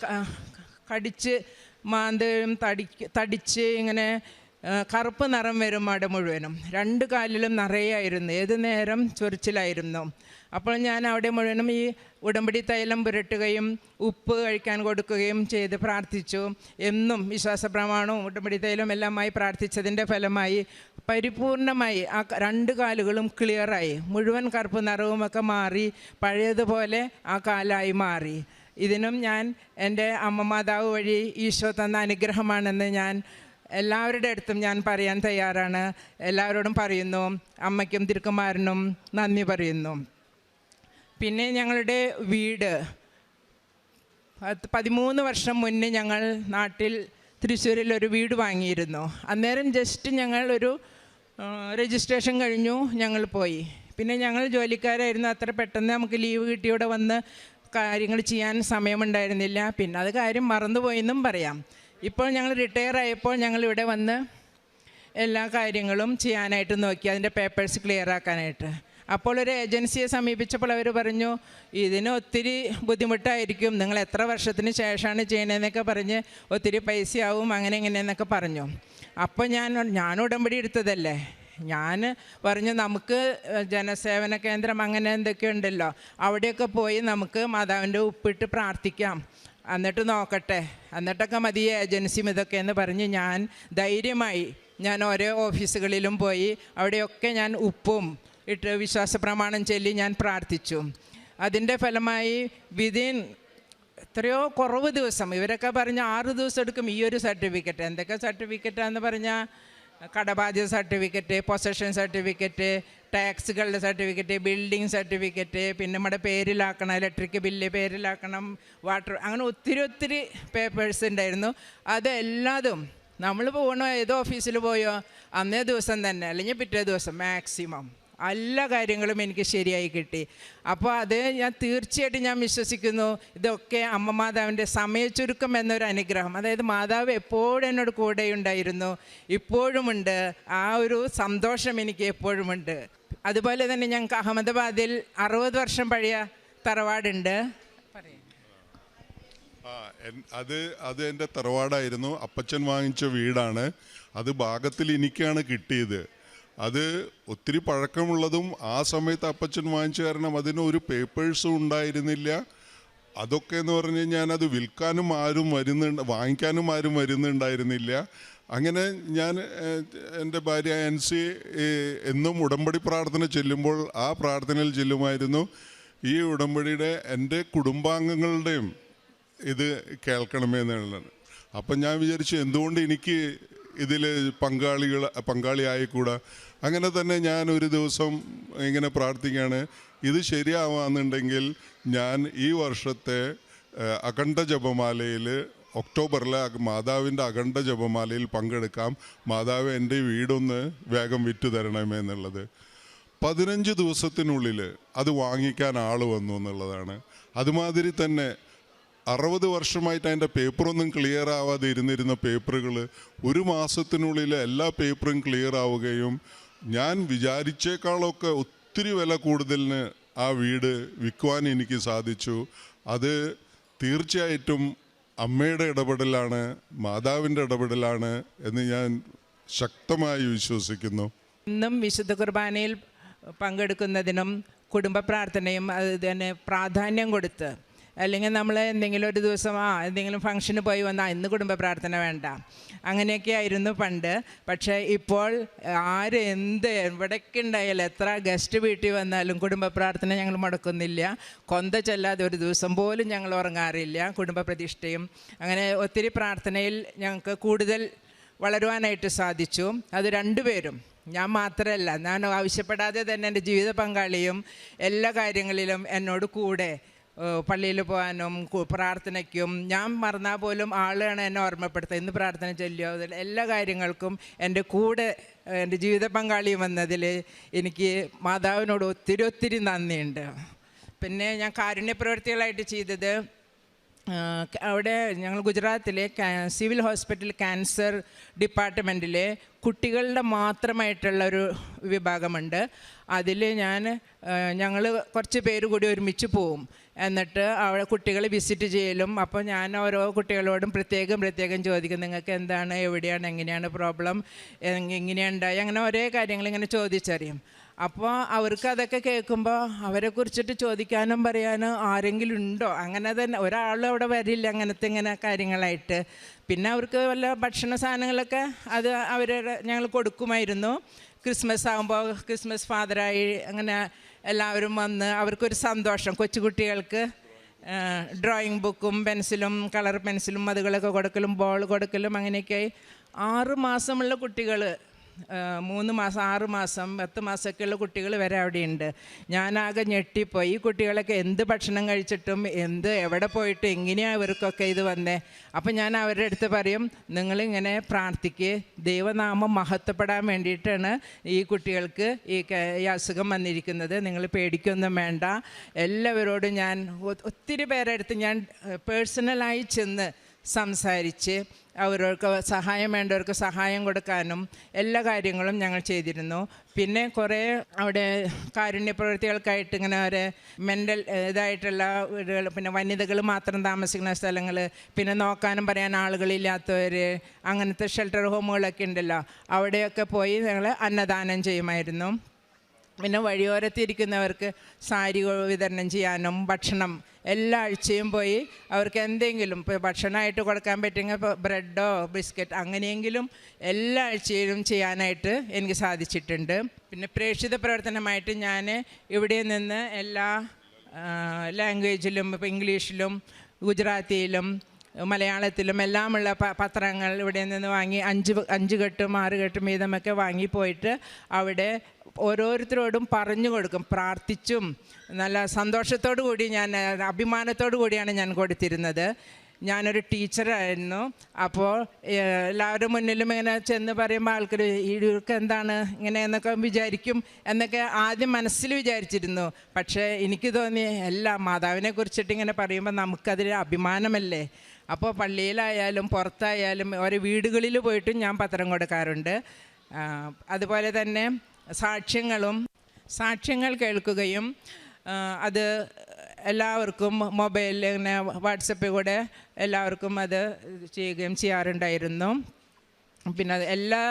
കടിച്ച് മാന്തയും തടി തടിച്ച് ഇങ്ങനെ കറുപ്പ് നിറം വരും അവിടെ മുഴുവനും. രണ്ട് കാലിലും നിറയായിരുന്നു. ഏത് നേരം ചൊറിച്ചിലായിരുന്നു. അപ്പോൾ ഞാൻ അവിടെ മുഴുവനും ഈ ഉടമ്പടി തൈലം പുരട്ടുകയും ഉപ്പ് കഴിക്കാൻ കൊടുക്കുകയും ചെയ്ത് പ്രാർത്ഥിച്ചു. എന്നും വിശ്വാസ പ്രമാണവും ഉടമ്പടി തൈലം എല്ലാമായി പ്രാർത്ഥിച്ചതിന്റെ ഫലമായി പരിപൂർണമായി ആ രണ്ട് കാലുകളും ക്ലിയറായി. മുഴുവൻ കറുപ്പ് നിറവുമൊക്കെ മാറി പഴയതുപോലെ ആ കാലായി മാറി. ഇതിനും ഞാൻ എന്റെ അമ്മമാതാവ് വഴി ഈശോ തന്ന അനുഗ്രഹമാണെന്ന് ഞാൻ എല്ലാവരുടെ അടുത്തും ഞാൻ പറയാൻ തയ്യാറാണ്. എല്ലാവരോടും പറയുന്നു അമ്മയ്ക്കും തിരുക്കുമാരനും നന്ദി പറയുന്നു. പിന്നെ ഞങ്ങളുടെ വീട്. പതിമൂന്ന് വർഷം മുന്നേ ഞങ്ങൾ നാട്ടിൽ തൃശ്ശൂരിൽ ഒരു വീട് വാങ്ങിയിരുന്നു. അന്നേരം ജസ്റ്റ് ഞങ്ങൾ ഒരു രജിസ്ട്രേഷൻ കഴിഞ്ഞു ഞങ്ങൾ പോയി. പിന്നെ ഞങ്ങൾ ജോലിക്കാരായിരുന്നു. അത്ര പെട്ടെന്ന് നമുക്ക് ലീവ് കിട്ടിയോടെ വന്ന് കാര്യങ്ങൾ ചെയ്യാൻ സമയമുണ്ടായിരുന്നില്ല. പിന്നെ അത് കാര്യം മറന്നുപോയെന്നും പറയാം. ഇപ്പോൾ ഞങ്ങൾ റിട്ടയർ ആയപ്പോൾ ഞങ്ങൾ ഇവിടെ വന്ന് എല്ലാ കാര്യങ്ങളും ചെയ്യാനായിട്ട് നോക്കി അതിന്റെ പേപ്പേഴ്സ് ക്ലിയർ ആക്കാനായിട്ട്. അപ്പോൾ ഒരു ഏജൻസിയെ സമീപിച്ചപ്പോൾ അവർ പറഞ്ഞു ഇതിന് ഒത്തിരി ബുദ്ധിമുട്ടായിരിക്കും. നിങ്ങൾ എത്ര വർഷത്തിന് ശേഷമാണ് ചെയ്യണതെന്നൊക്കെ പറഞ്ഞ് ഒത്തിരി പൈസയാവും അങ്ങനെ ഇങ്ങനെയെന്നൊക്കെ പറഞ്ഞു. അപ്പോൾ ഞാൻ ഞാൻ ഉടമ്പടി എടുത്തതല്ലേ? ഞാൻ പറഞ്ഞു നമുക്ക് ജനസേവന കേന്ദ്രം അങ്ങനെ എന്തൊക്കെ ഉണ്ടല്ലോ. അവിടെയൊക്കെ പോയി നമുക്ക് മാതാവിന്റെ ഉപ്പിട്ട് പ്രാർത്ഥിക്കാം. എന്നിട്ട് നോക്കട്ടെ. എന്നിട്ടൊക്കെ മതി ഏജൻസിയും ഇതൊക്കെ എന്ന് പറഞ്ഞ് ഞാൻ ധൈര്യമായി ഞാൻ ഓരോ ഓഫീസുകളിലും പോയി അവിടെയൊക്കെ ഞാൻ ഉപ്പും ഇട്ട് വിശ്വാസ പ്രമാണം ചൊല്ലി ഞാൻ പ്രാർത്ഥിച്ചു. അതിന്റെ ഫലമായി വിതിൻ എത്രയോ കുറവ് ദിവസം ഇവരൊക്കെ പറഞ്ഞ ആറ് ദിവസം എടുക്കും ഈ ഒരു സർട്ടിഫിക്കറ്റ് എന്തൊക്കെ സർട്ടിഫിക്കറ്റാന്ന് പറഞ്ഞാൽ കടബാധ്യത സർട്ടിഫിക്കറ്റ് പൊസഷൻ സർട്ടിഫിക്കറ്റ് ടാക്സുകളുടെ സർട്ടിഫിക്കറ്റ് ബിൽഡിംഗ് സർട്ടിഫിക്കറ്റ് പിന്നെ നമ്മുടെ പേരിലാക്കണം ഇലക്ട്രിക് ബില്ല് പേരിലാക്കണം വാട്ടർ അങ്ങനെ ഒത്തിരി ഒത്തിരി പേപ്പേഴ്സ് ഉണ്ടായിരുന്നു. അതെല്ലാതും നമ്മൾ പോകണോ ഏതോ ഓഫീസിൽ പോയോ? അന്നേ ദിവസം തന്നെ അല്ലെങ്കിൽ പിറ്റേ ദിവസം മാക്സിമം എല്ലാ കാര്യങ്ങളും എനിക്ക് ശരിയായി കിട്ടി. അപ്പോൾ അത് ഞാൻ തീർച്ചയായിട്ടും ഞാൻ വിശ്വസിക്കുന്നു. ഇതൊക്കെ അമ്മ മാതാവിന്റെ സമയച്ചുരുക്കം എന്നൊരു അനുഗ്രഹം. അതായത് മാതാവ് എപ്പോഴും എന്നോട് കൂടെ ഉണ്ടായിരുന്നു ഇപ്പോഴുമുണ്ട്. ആ ഒരു സന്തോഷം എനിക്ക് എപ്പോഴുമുണ്ട്. അതുപോലെ തന്നെ ഞങ്ങൾക്ക് അഹമ്മദാബാദിൽ അറുപത് വർഷം പഴയ തറവാടുണ്ട്. അത് അത് എന്റെ തറവാടായിരുന്നു. അപ്പച്ചൻ വാങ്ങിച്ച വീടാണ്. അത് ഭാഗത്തിൽ എനിക്കാണ് കിട്ടിയത്. അത് ഒത്തിരി പഴക്കമുള്ളതും ആ സമയത്ത് അപ്പച്ചൻ വാങ്ങിച്ച കാരണം അതിന് ഒരു പേപ്പേഴ്സും ഉണ്ടായിരുന്നില്ല. അതൊക്കെ എന്ന് പറഞ്ഞു കഴിഞ്ഞാൽ അത് വിൽക്കാനും ആരും വരുന്നുണ്ട് വാങ്ങിക്കാനും ആരും വരുന്നുണ്ടായിരുന്നില്ല. അങ്ങനെ ഞാൻ എന്റെ ഭാര്യ ആൻസി എന്നും ഉടമ്പടി പ്രാർത്ഥന ചെല്ലുമ്പോൾ ആ പ്രാർത്ഥനയിൽ ചെല്ലുമായിരുന്നു. ഈ ഉടമ്പടിയുടെ എന്റെ കുടുംബാംഗങ്ങളുടെയും ഇത് കേൾക്കണമേ എന്നുള്ളത്. അപ്പം ഞാൻ വിചാരിച്ചു എന്തുകൊണ്ട് എനിക്ക് ഇതിൽ പങ്കാളികൾ പങ്കാളിയായിക്കൂടാ? അങ്ങനെ തന്നെ ഞാൻ ഒരു ദിവസം ഇങ്ങനെ പ്രാർത്ഥിക്കുകയാണ്. ഇത് ശരിയാവാന്നുണ്ടെങ്കിൽ ഞാൻ ഈ വർഷത്തെ അഖണ്ഡ ജപമാലയിൽ ഒക്ടോബറിൽ മാതാവിന്റെ അഖണ്ഡ ജപമാലയിൽ പങ്കെടുക്കാം. മാതാവ് എന്റെ വീടൊന്ന് വേഗം വിറ്റു തരണമേ എന്നുള്ളത്. പതിനഞ്ച് ദിവസത്തിനുള്ളിൽ അത് വാങ്ങിക്കാൻ ആൾ വന്നു എന്നുള്ളതാണ്. അതുമാതിരി തന്നെ അറുപത് വർഷമായിട്ട് അതിന്റെ പേപ്പറൊന്നും ക്ലിയർ ആവാതെ ഇരുന്നിരുന്ന പേപ്പറുകൾ ഒരു മാസത്തിനുള്ളിൽ എല്ലാ പേപ്പറും ക്ലിയർ ആവുകയും ഞാൻ വിചാരിച്ചേക്കാളൊക്കെ ഒത്തിരി വില കൂടുതലിന് ആ വീട് വിൽക്കുവാൻ എനിക്ക് സാധിച്ചു. അത് തീർച്ചയായിട്ടും അമ്മയുടെ ഇടപെടലാണ് മാതാവിന്റെ ഇടപെടലാണ് എന്ന് ഞാൻ ശക്തമായി വിശ്വസിക്കുന്നു. ഇന്നും വിശുദ്ധ കുർബാനയിൽ പങ്കെടുക്കുന്നതിനും കുടുംബ പ്രാർത്ഥനയും അത് തന്നെ പ്രാധാന്യം കൊടുത്ത് അല്ലെങ്കിൽ നമ്മൾ എന്തെങ്കിലും ഒരു ദിവസം ആ എന്തെങ്കിലും ഫംഗ്ഷന് പോയി വന്നാൽ ഇന്ന് കുടുംബ പ്രാർത്ഥന വേണ്ട. അങ്ങനെയൊക്കെ ആയിരുന്നു പണ്ട്. പക്ഷേ ഇപ്പോൾ ആര് എന്ത് എവിടേക്ക് ഉണ്ടായാലും എത്ര ഗസ്റ്റ് വീട്ടിൽ വന്നാലും കുടുംബ പ്രാർത്ഥന ഞങ്ങൾ മുടക്കുന്നില്ല. കൊന്ത ചെല്ലാതെ ഒരു ദിവസം പോലും ഞങ്ങൾ ഉറങ്ങാറില്ല. കുടുംബ പ്രതിഷ്ഠയും. അങ്ങനെ ഒത്തിരി പ്രാർത്ഥനയിൽ ഞങ്ങൾക്ക് കൂടുതൽ വളരുവാനായിട്ട് സാധിച്ചു. അത് രണ്ടുപേരും ഞാൻ മാത്രമല്ല ഞാൻ ആവശ്യപ്പെടാതെ തന്നെ എന്റെ ജീവിത പങ്കാളിയും എല്ലാ കാര്യങ്ങളിലും എന്നോട് കൂടെ പള്ളിയിൽ പോകാനും പ്രാർത്ഥനയ്ക്കും. ഞാൻ മറന്നാൽ പോലും ആളാണ് എന്നെ ഓർമ്മപ്പെടുത്തുക. ഇന്ന് പ്രാർത്ഥന ചൊല്ലിയോ എല്ലാ കാര്യങ്ങൾക്കും എന്റെ കൂടെ എന്റെ ജീവിത പങ്കാളി വന്നതിൽ എനിക്ക് മാതാവിനോട് ഒത്തിരി ഒത്തിരി നന്ദിയുണ്ട്. പിന്നെ ഞാൻ കാരുണ്യ പ്രവൃത്തികളായിട്ട് ചെയ്തത് അവിടെ ഞങ്ങൾ ഗുജറാത്തിലെ സിവിൽ ഹോസ്പിറ്റൽ ക്യാൻസർ ഡിപ്പാർട്ട്മെന്റിലെ കുട്ടികളുടെ മാത്രമായിട്ടുള്ള ഒരു വിഭാഗമുണ്ട്. അതിൽ ഞാൻ ഞങ്ങൾ കുറച്ച് പേര് കൂടി ഒരുമിച്ച് പോവും. എന്നിട്ട് അവിടെ കുട്ടികൾ വിസിറ്റ് ചെയ്യലും. അപ്പോൾ ഞാൻ ഓരോ കുട്ടികളോടും പ്രത്യേകം പ്രത്യേകം ചോദിക്കും നിങ്ങൾക്ക് എന്താണ്? എവിടെയാണ്? എങ്ങനെയാണ് പ്രോബ്ലം എങ്ങനെയുണ്ടായി അങ്ങനെ ഒരേ കാര്യങ്ങൾ ഇങ്ങനെ ചോദിച്ചറിയും. അപ്പോൾ അവർക്ക് അതൊക്കെ കേൾക്കുമ്പോൾ അവരെ കുറിച്ചിട്ട് ചോദിക്കാനും പറയാനും ആരെങ്കിലും ഉണ്ടോ? അങ്ങനെ തന്നെ ഒരാളും അവിടെ വരില്ല അങ്ങനത്തെ ഇങ്ങനെ കാര്യങ്ങളായിട്ട്. പിന്നെ അവർക്ക് വല്ല ഭക്ഷണ സാധനങ്ങളൊക്കെ അത് അവരുടെ ഞങ്ങൾ കൊടുക്കുമായിരുന്നു. ക്രിസ്മസ് ആകുമ്പോൾ ക്രിസ്മസ് ഫാദറായി അങ്ങനെ എല്ലാവരും വന്ന് അവർക്കൊരു സന്തോഷം കൊച്ചുകുട്ടികൾക്ക് ഡ്രോയിങ് ബുക്കും പെൻസിലും കളർ പെൻസിലും അതുകളൊക്കെ കൊടുക്കലും ബോൾ കൊടുക്കലും അങ്ങനെയൊക്കെ ആറ് മാസമുള്ള കുട്ടികൾ മൂന്ന് മാസം ആറ് മാസം പത്ത് മാസമൊക്കെയുള്ള കുട്ടികൾ വരെ അവിടെയുണ്ട്. ഞാനാകെ ഞെട്ടിപ്പോയി. ഈ കുട്ടികളൊക്കെ എന്ത് ഭക്ഷണം കഴിച്ചിട്ടും എന്ത് എവിടെ പോയിട്ട് എങ്ങനെയാണ് ഇവർക്കൊക്കെ ഇത് വന്നേ? അപ്പം ഞാൻ അവരുടെ അടുത്ത് പറയും നിങ്ങളിങ്ങനെ പ്രാർത്ഥിക്ക്. ദൈവനാമം മഹത്വപ്പെടാൻ വേണ്ടിയിട്ടാണ് ഈ കുട്ടികൾക്ക് ഈ ഈ അസുഖം വന്നിരിക്കുന്നത്. നിങ്ങൾ പേടിക്കൊന്നും വേണ്ട. എല്ലാവരോടും ഞാൻ ഒത്തിരി പേരെടുത്ത് ഞാൻ പേഴ്സണലായി ചെന്ന് സംസാരിച്ച് അവർക്ക് സഹായം വേണ്ടവർക്ക് സഹായം കൊടുക്കാനും എല്ലാ കാര്യങ്ങളും ഞങ്ങൾ ചെയ്തിരുന്നു. പിന്നെ കുറേ അവിടെ കാരുണ്യ പ്രവൃത്തികൾക്കായിട്ട് ഇങ്ങനെ അവരെ മെന്റൽ ഇതായിട്ടുള്ള വീടുകൾ പിന്നെ വനിതകൾ മാത്രം താമസിക്കുന്ന സ്ഥലങ്ങൾ പിന്നെ നോക്കാനും പറയാൻ ആളുകളില്ലാത്തവർ അങ്ങനത്തെ ഷെൽട്ടർ ഹോമുകളൊക്കെ ഉണ്ടല്ലോ. അവിടെയൊക്കെ പോയി ഞങ്ങൾ അന്നദാനം ചെയ്യുമായിരുന്നു. പിന്നെ വഴിയോരത്തിരിക്കുന്നവർക്ക് സാരി വിതരണം ചെയ്യാനും ഭക്ഷണം എല്ലാ ആഴ്ചയും പോയി അവർക്ക് എന്തെങ്കിലും ഇപ്പോൾ ഭക്ഷണമായിട്ട് കൊടുക്കാൻ പറ്റുമെങ്കിൽ ഇപ്പോൾ ബ്രെഡോ ബിസ്ക്കറ്റ് അങ്ങനെയെങ്കിലും എല്ലാ ആഴ്ചയിലും ചെയ്യാനായിട്ട് എനിക്ക് സാധിച്ചിട്ടുണ്ട്. പിന്നെ പ്രേക്ഷിത പ്രവർത്തനമായിട്ട് ഞാൻ ഇവിടെ നിന്ന് എല്ലാ ലാംഗ്വേജിലും ഇപ്പോൾ ഇംഗ്ലീഷിലും ഗുജറാത്തിയിലും മലയാളത്തിലും എല്ലാമുള്ള പത്രങ്ങൾ ഇവിടെ നിന്ന് വാങ്ങി അഞ്ച് അഞ്ച് കെട്ടും ആറ് കെട്ടും വീതമൊക്കെ വാങ്ങിപ്പോയിട്ട് അവിടെ ഓരോരുത്തരോടും പറഞ്ഞു കൊടുക്കും പ്രാർത്ഥിച്ചും നല്ല സന്തോഷത്തോടു കൂടി ഞാൻ അഭിമാനത്തോടു കൂടിയാണ് ഞാൻ കൊടുത്തിരുന്നത്. ഞാനൊരു ടീച്ചറായിരുന്നു. അപ്പോൾ എല്ലാവരും മുന്നിലും ഇങ്ങനെ ചെന്ന് പറയുമ്പോൾ ആൾക്കാർ ഇവർക്ക് എന്താണ് ഇങ്ങനെ എന്നൊക്കെ വിചാരിക്കും എന്നൊക്കെ ആദ്യം മനസ്സിൽ വിചാരിച്ചിരുന്നു. പക്ഷേ എനിക്ക് തോന്നി എല്ലാ മാതാവിനെ കുറിച്ചിട്ട് ഇങ്ങനെ പറയുമ്പോൾ നമുക്കതിൽ അഭിമാനമല്ലേ? അപ്പോൾ പള്ളിയിലായാലും പുറത്തായാലും ഓരോ വീടുകളിൽ പോയിട്ടും ഞാൻ പത്രം കൊടുക്കാറുണ്ട്. അതുപോലെ തന്നെ സാക്ഷ്യങ്ങളും സാക്ഷ്യങ്ങൾ കേൾക്കുകയും അത് എല്ലാവർക്കും മൊബൈലിൽ ഇങ്ങനെ വാട്സപ്പിൽ കൂടെ എല്ലാവർക്കും അത് ചെയ്യുകയും ചെയ്യാറുണ്ടായിരുന്നു. പിന്നെ എല്ലാ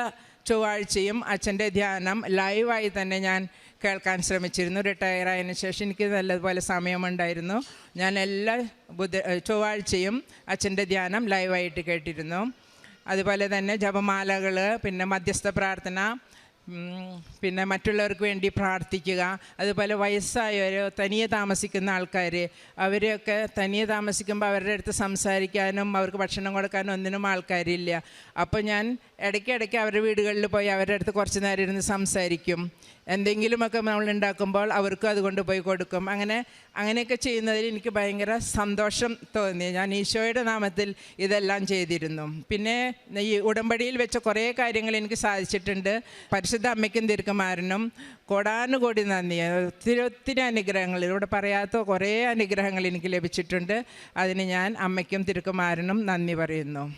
ചൊവ്വാഴ്ചയും അച്ഛന്റെ ധ്യാനം ലൈവായി തന്നെ ഞാൻ കേൾക്കാൻ ശ്രമിച്ചിരുന്നു. റിട്ടയർ ആയതിനു ശേഷം എനിക്ക് നല്ലതുപോലെ സമയമുണ്ടായിരുന്നു. ഞാൻ എല്ലാ ബുധ ചൊവ്വാഴ്ചയും അച്ഛന്റെ ധ്യാനം ലൈവായിട്ട് കേട്ടിരുന്നു. അതുപോലെ തന്നെ ജപമാലകൾ പിന്നെ മധ്യസ്ഥ പ്രാർത്ഥന പിന്നെ മറ്റുള്ളവർക്ക് വേണ്ടി പ്രാർത്ഥിക്കുക. അതുപോലെ വയസ്സായവർ തനിയെ താമസിക്കുന്ന ആൾക്കാർ അവരെയൊക്കെ തനിയെ താമസിക്കുമ്പോൾ അവരുടെ അടുത്ത് സംസാരിക്കാനും അവർക്ക് ഭക്ഷണം കൊടുക്കാനും ഒന്നിനും ആൾക്കാരില്ല. അപ്പോൾ ഞാൻ ഇടയ്ക്കിടയ്ക്ക് അവരുടെ വീടുകളിൽ പോയി അവരുടെ അടുത്ത് കുറച്ച് നേരം ഇരുന്ന് സംസാരിക്കും. എന്തെങ്കിലുമൊക്കെ നമ്മൾ ഉണ്ടാക്കുമ്പോൾ അവർക്കും അതുകൊണ്ട് പോയി കൊടുക്കും. അങ്ങനെ അങ്ങനെയൊക്കെ ചെയ്യുന്നതിൽ എനിക്ക് ഭയങ്കര സന്തോഷം തോന്നി. ഞാൻ ഈശോയുടെ നാമത്തിൽ ഇതെല്ലാം ചെയ്തിരുന്നു. പിന്നെ ഈ ഉടമ്പടിയിൽ വെച്ച കുറേ കാര്യങ്ങൾ എനിക്ക് സാധിച്ചിട്ടുണ്ട്. പരിശുദ്ധ അമ്മയ്ക്കും തിരുക്കുമാരനും കോടാനുകോടി നന്ദി. ഒത്തിരി ഒത്തിരി അനുഗ്രഹങ്ങൾ ഇവിടെ പറയാത്ത കുറേ അനുഗ്രഹങ്ങൾ എനിക്ക് ലഭിച്ചിട്ടുണ്ട്. അതിന് ഞാൻ അമ്മയ്ക്കും തിരുക്കുമാരനും നന്ദി പറയുന്നു.